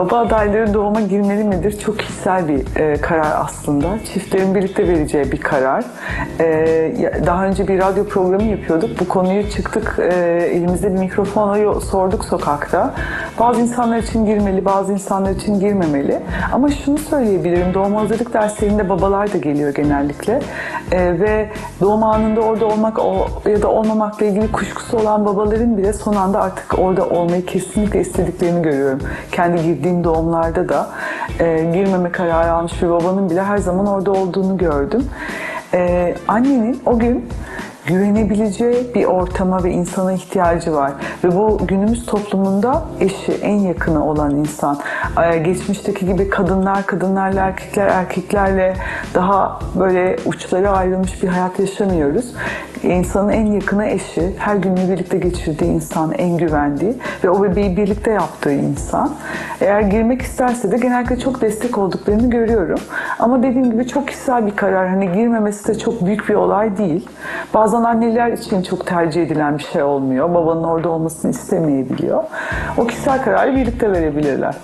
Baba adayları doğuma girmeli midir? Çok kişisel bir e, karar aslında. Çiftlerin birlikte vereceği bir karar. E, daha önce bir radyo programı yapıyorduk. Bu konuyu çıktık, e, elimizde bir mikrofonla sorduk sokakta. Bazı insanlar için girmeli, bazı insanlar için girmemeli. Ama şunu söyleyebilirim, doğum hazırlık derslerinde babalar da geliyor genellikle. E, ve doğum anında orada olmak o, ya da olmamakla ilgili kuşkusu olan babaların bile son anda artık orada olmayı kesinlikle istediklerini görüyorum. Kendi girdiğim doğumlarda da e, girmeme kararı almış bir babanın bile her zaman orada olduğunu gördüm. E, annenin o gün güvenebileceği bir ortama ve insana ihtiyacı var. Ve bu günümüz toplumunda eşi, en yakını olan insan. Ee, Geçmişteki gibi kadınlar kadınlarla, erkekler erkeklerle daha böyle uçları ayrılmış bir hayat yaşamıyoruz. İnsanın en yakını eşi, her gününü birlikte geçirdiği insan, en güvendiği ve o bebeği birlikte yaptığı insan. Eğer girmek isterse de genellikle çok destek olduklarını görüyorum. Ama dediğim gibi çok kişisel bir karar. Hani girmemesi de çok büyük bir olay değil. Bazen anneler için çok tercih edilen bir şey olmuyor. Babanın orada olmasını istemeyebiliyor. O kişisel kararı birlikte verebilirler.